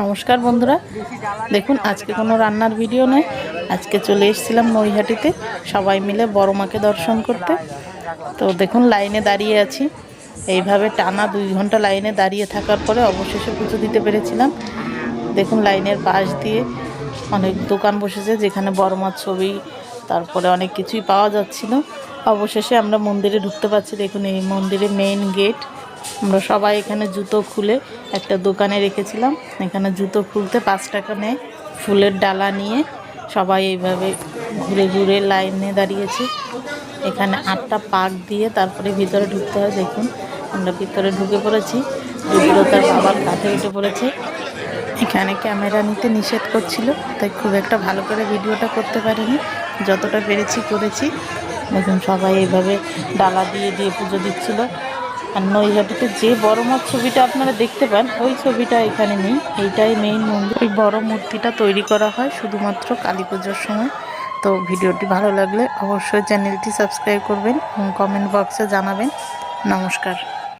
নমস্কার বন্ধুরা। দেখুন, আজকে কোনো রান্নার ভিডিও নয়। আজকে চলে এসেছিলাম নৈহাটিতে, সবাই মিলে বড় মাকে দর্শন করতে। তো দেখুন, লাইনে দাঁড়িয়ে আছি। এইভাবে টানা দুই ঘণ্টা লাইনে দাঁড়িয়ে থাকার পরে অবশেষে পুজো দিতে পেরেছিলাম। দেখুন, লাইনের পাশ দিয়ে অনেক দোকান বসেছে, যেখানে বড় মার ছবি, তারপরে অনেক কিছুই পাওয়া যাচ্ছিল। অবশেষে আমরা মন্দিরে ঢুকতে পারছি। দেখুন, এই মন্দিরে মেইন গেট আমরা সবাই এখানে জুতো খুলে একটা দোকানে রেখেছিলাম। এখানে জুতো খুলতে পাঁচ টাকা নেয়। ফুলের ডালা নিয়ে সবাই এইভাবে ঘুরে ঘুরে লাইনে দাঁড়িয়েছি। এখানে আটটা পাক দিয়ে তারপরে ভিতরে ঢুকতে হয়। দেখুন, আমরা ভিতরে ঢুকে পড়েছি। তার বাবার কাঁধে উঠে পড়েছে। এখানে ক্যামেরা নিতে নিষেধ করছিল, তাই খুব একটা ভালো করে ভিডিওটা করতে পারিনি। যতটা পেরেছি করেছি। দেখুন, সবাই এইভাবে ডালা দিয়ে দিয়ে পুজো দিচ্ছিল। আর নৈহাটিতে যে বড় মাছ ছবিটা আপনারা দেখতে পান, ওই ছবিটা এখানে নেই, এইটাই মেইন মন্দির। ওই বড় মূর্তিটা তৈরি করা হয় শুধুমাত্র কালী পুজোর সময়। তো ভিডিওটি ভালো লাগলে অবশ্যই চ্যানেলটি সাবস্ক্রাইব করবেন কমেন্ট বক্সে জানাবেন। নমস্কার।